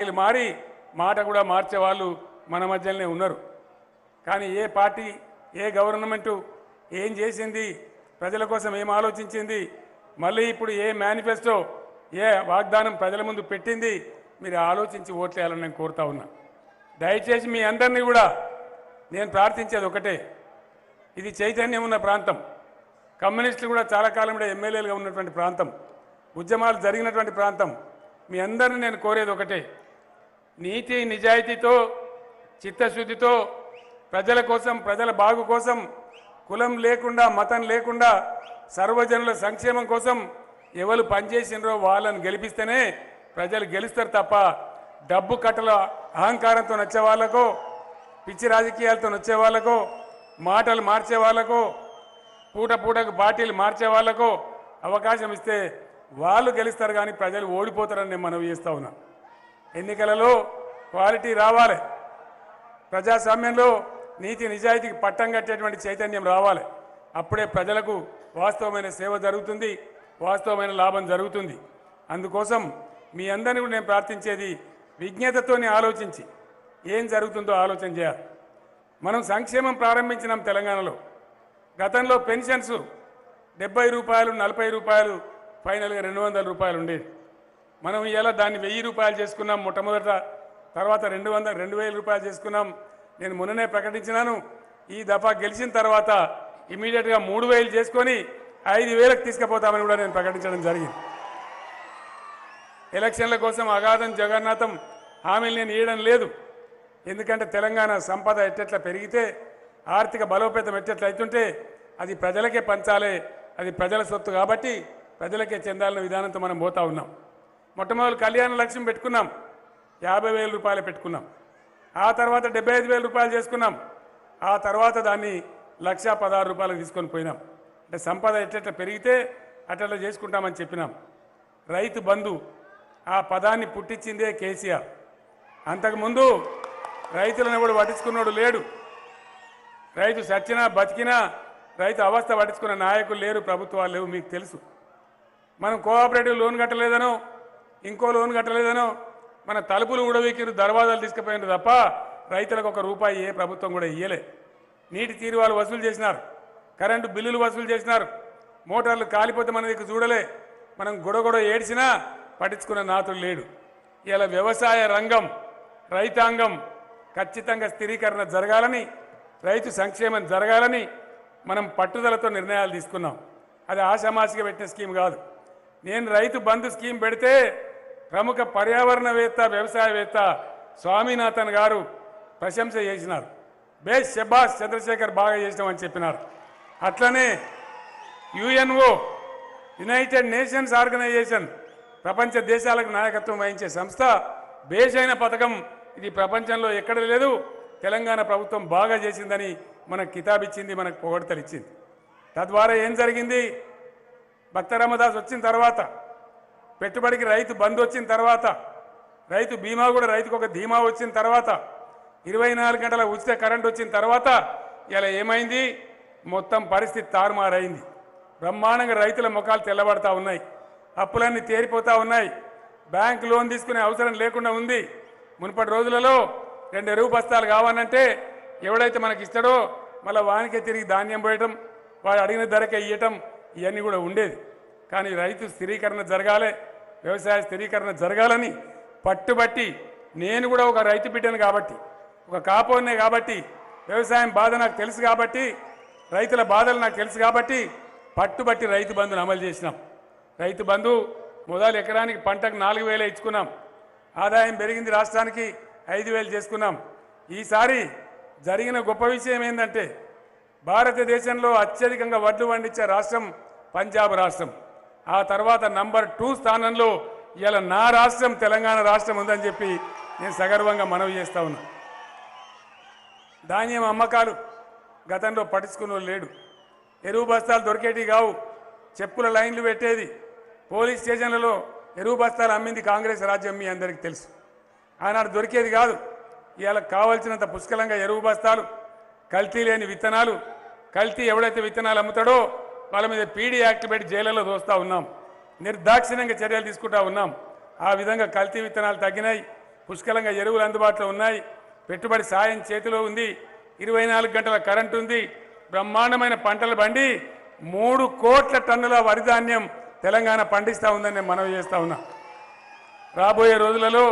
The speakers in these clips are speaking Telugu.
వీళ్ళు మారి మాట కూడా మార్చేవాళ్ళు మన మధ్యలోనే ఉన్నారు. కానీ ఏ పార్టీ ఏ గవర్నమెంటు ఏం చేసింది ప్రజల కోసం ఏం ఆలోచించింది మళ్ళీ ఇప్పుడు ఏ మేనిఫెస్టో ఏ వాగ్దానం ప్రజల ముందు పెట్టింది మీరు ఆలోచించి ఓట్లేయాలని నేను కోరుతా ఉన్నా. దయచేసి మీ అందరినీ కూడా నేను ప్రార్థించేది ఒకటే. ఇది చైతన్యం ఉన్న ప్రాంతం. కమ్యూనిస్టులు కూడా చాలా కాలం కూడా ఎమ్మెల్యేలుగా ఉన్నటువంటి ప్రాంతం. ఉద్యమాలు జరిగినటువంటి ప్రాంతం. మీ అందరిని నేను కోరేది ఒకటే. నీతి నిజాయితీతో చిత్తశుద్ధితో ప్రజల కోసం ప్రజల బాగు కోసం కులం లేకుండా మతం లేకుండా సర్వజనుల సంక్షేమం కోసం ఎవరు పనిచేసినరో వాళ్ళని గెలిపిస్తేనే ప్రజలు గెలుస్తారు తప్ప డబ్బు కట్టల అహంకారంతో నచ్చే వాళ్ళకో పిచ్చి రాజకీయాలతో నచ్చే వాళ్ళకో మాటలు మార్చే వాళ్ళకో పూట పూటకు పార్టీలు మార్చే వాళ్ళకో అవకాశం ఇస్తే వాళ్ళు గెలుస్తారు కానీ ప్రజలు ఓడిపోతారని నేను మనవి చేస్తా ఉన్నాను ఎన్నికలలో క్వాలిటీ రావాలి. ప్రజాస్వామ్యంలో నీతి నిజాయితీకి పట్టం కట్టేటువంటి చైతన్యం రావాలి. అప్పుడే ప్రజలకు వాస్తవమైన సేవ జరుగుతుంది వాస్తవమైన లాభం జరుగుతుంది. అందుకోసం మీ అందరిని కూడా నేను ప్రార్థించేది విజ్ఞతతోని ఆలోచించి ఏం జరుగుతుందో ఆలోచన చేయాలి. మనం సంక్షేమం ప్రారంభించినాం తెలంగాణలో. గతంలో పెన్షన్స్ డెబ్బై రూపాయలు నలభై రూపాయలు ఫైనల్గా రెండు వందల రూపాయలు ఉండేది మనం ఇలా దాన్ని వెయ్యి రూపాయలు చేసుకున్నాం మొట్టమొదట తర్వాత రెండు వందల రెండు వేల రూపాయలు చేసుకున్నాం. నేను మొన్ననే ప్రకటించినాను. ఈ దఫా గెలిచిన తర్వాత ఇమీడియట్గా మూడు వేలు చేసుకొని ఐదు వేలకు తీసుకుపోతామని కూడా నేను ప్రకటించడం జరిగింది. ఎలక్షన్ల కోసం అగాధం జగన్నాథం హామీలు నేను ఇవ్వడం లేదు. ఎందుకంటే తెలంగాణ సంపద ఎట్టెట్లా పెరిగితే ఆర్థిక బలోపేతం ఎట్టెట్లా అవుతుంటే అది ప్రజలకే పంచాలి అది ప్రజల సొత్తు కాబట్టి ప్రజలకే చెందాలన్న విధానంతో మనం పోతా ఉన్నాం. మొట్టమొదటి కళ్యాణ లక్ష్యం పెట్టుకున్నాం. యాభై వేల రూపాయలు పెట్టుకున్నాం. ఆ తర్వాత డెబ్బై ఐదు వేల రూపాయలు చేసుకున్నాం. ఆ తర్వాత దాన్ని లక్ష పదహారు రూపాయలకు తీసుకొని పోయినాం. అంటే సంపద ఎట్లెట్లా పెరిగితే అట్లా చేసుకుంటామని చెప్పినాం. రైతు బంధు ఆ పదాన్ని పుట్టించిందే కేసీఆర్. అంతకుముందు రైతులను ఎవడు పట్టించుకున్నాడు లేడు. రైతు సచ్చినా బతికినా రైతు అవస్థ పట్టించుకున్న నాయకులు లేరు ప్రభుత్వాలు లేవు మీకు తెలుసు. మనం కోఆపరేటివ్ లోన్ కట్టలేదనో ఇంకో లోన్ కట్టలేదనో. మన తలుపులు ఉడవీకిరు దర్వాజాలు తీసుకుపోయినారు తప్ప రైతులకు ఒక రూపాయి ఏ ప్రభుత్వం కూడా ఇయ్యలే. నీటి తీరువాలు వసూలు చేసినారు. కరెంటు బిల్లులు వసూలు చేసినారు. మోటార్లు కాలిపోతే మన దగ్గర చూడలే. మనం గొడగొడ ఏడ్చినా పట్టించుకున్న నాతుడు లేడు. ఇలా వ్యవసాయ రంగం రైతాంగం ఖచ్చితంగా స్థిరీకరణ జరగాలని రైతు సంక్షేమం జరగాలని మనం పట్టుదలతో నిర్ణయాలు తీసుకున్నాం. అది ఆషామాషిగా పెట్టిన స్కీమ్ కాదు. నేను రైతు బంధు స్కీమ్ పెడితే ప్రముఖ పర్యావరణవేత్త వ్యవసాయవేత్త స్వామినాథన్ గారు ప్రశంస చేసినారు. బేస్ శబాస్ చంద్రశేఖర్ బాగా చేసినామని చెప్పినారు. అట్లనే యుఎన్ఓ యునైటెడ్ నేషన్స్ ఆర్గనైజేషన్ ప్రపంచ దేశాలకు నాయకత్వం వహించే సంస్థ బేస్ అయిన పథకం ఇది ప్రపంచంలో ఎక్కడ లేదు తెలంగాణ ప్రభుత్వం బాగా చేసిందని మనకు కితాబ్ ఇచ్చింది మనకు పొగడతలు ఇచ్చింది తద్వారా ఏం జరిగింది? భక్త రామదాస్ వచ్చిన తర్వాత పెట్టుబడికి రైతు బంద్ వచ్చిన తర్వాత రైతు బీమా కూడా రైతుకు ఒక ధీమా వచ్చిన తర్వాత ఇరవై నాలుగు గంటల ఉచిత కరెంట్ వచ్చిన తర్వాత ఇలా ఏమైంది? మొత్తం పరిస్థితి తారుమారైంది. బ్రహ్మాండంగా రైతుల ముఖాలు తెల్లబడతా ఉన్నాయి. అప్పులన్నీ తేరిపోతా ఉన్నాయి. బ్యాంక్ లోన్ తీసుకునే అవసరం లేకుండా ఉంది. మునుపటి రోజులలో రెండు ఎరువు బస్తాలు కావాలంటే ఎవడైతే మనకి ఇస్తాడో మళ్ళీ వానికే తిరిగి ధాన్యం పోయటం వాడు అడిగిన ధరకే ఇవ్వటం ఇవన్నీ కూడా ఉండేది. కానీ రైతు స్థిరీకరణ జరగాలి. వ్యవసాయ స్థిరీకరణ జరగాలని పట్టుబట్టి నేను కూడా ఒక రైతు బిడ్డను కాబట్టి ఒక కాపోనే కాబట్టి వ్యవసాయం బాధ నాకు తెలుసు కాబట్టి రైతుల బాధలు నాకు తెలుసు కాబట్టి పట్టుబట్టి రైతు బంధును అమలు చేసినాం. రైతు బంధు మొదలు ఎకరానికి పంటకు నాలుగు వేలే ఇచ్చుకున్నాం. ఆదాయం పెరిగింది రాష్ట్రానికి ఐదు వేలు చేసుకున్నాం. ఈసారి జరిగిన గొప్ప విషయం ఏంటంటే భారతదేశంలో అత్యధికంగా వడ్లు పండించే రాష్ట్రం పంజాబ్ రాష్ట్రం. ఆ తర్వాత నంబర్ టూ స్థానంలో ఇలా నా రాష్ట్రం తెలంగాణ రాష్ట్రం ఉందని చెప్పి నేను సగర్వంగా మనవి చేస్తా ఉన్నా. ధాన్యం అమ్మకాలు గతంలో పట్టించుకున్న లేడు. ఎరువు బస్తాలు దొరికేటివి కావు. చెప్పుల లైన్లు పెట్టేది. పోలీస్ స్టేషన్లలో ఎరువు బస్తాలు అమ్మింది కాంగ్రెస్ రాజ్యం మీ అందరికీ తెలుసు. ఆనాడు దొరికేది కాదు. ఇవాళ కావలసినంత పుష్కలంగా ఎరువు బస్తాలు కల్తీ లేని విత్తనాలు కల్తీ ఎవడైతే విత్తనాలు అమ్ముతాడో వాళ్ళ మీద పీడీ యాక్ట్ పెట్టి జైళ్ళలో దోస్తూ ఉన్నాం. నిర్దాక్షిణ్యంగా చర్యలు తీసుకుంటా ఉన్నాం. ఆ విధంగా కల్తీ విత్తనాలు తగ్గినాయి. పుష్కలంగా ఎరువులు అందుబాటులో ఉన్నాయి. పెట్టుబడి సాయం చేతిలో ఉంది. ఇరవై నాలుగు గంటల కరెంటు ఉంది. బ్రహ్మాండమైన పంటలు బండి మూడు కోట్ల టన్నుల వరిధాన్యం తెలంగాణ పండిస్తూ ఉందని నేను మనవి చేస్తూ ఉన్నా. రాబోయే రోజులలో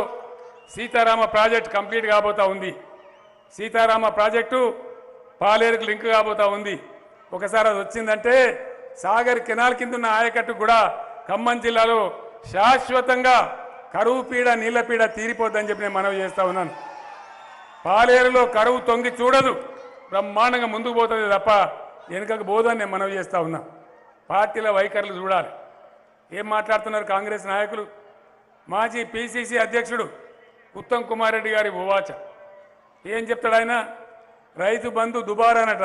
సీతారామ ప్రాజెక్ట్ కంప్లీట్ కాబోతా ఉంది. సీతారామ ప్రాజెక్టు పాలేరుకు లింక్ కాబోతా ఉంది. ఒకసారి అది వచ్చిందంటే సాగర్ కెనాల్ కింద ఉన్న ఆయకట్టు కూడా ఖమ్మం జిల్లాలో శాశ్వతంగా కరువు పీడ నీళ్ళ పీడ తీరిపోద్దని చెప్పి నేను మనవి చేస్తా ఉన్నాను. పాలేరులో కరువు తొంగి చూడదు. బ్రహ్మాండంగా ముందుకు పోతుంది తప్ప వెనుకకు పోదని నేను మనవి చేస్తా ఉన్నా. పార్టీల వైఖరులు చూడాలి. ఏం మాట్లాడుతున్నారు కాంగ్రెస్ నాయకులు? మాజీ పిసిసి అధ్యక్షుడు ఉత్తమ్ కుమార్ రెడ్డి గారి ఉవాచ ఏం చెప్తాడు ఆయన? రైతు బంధు దుబారానట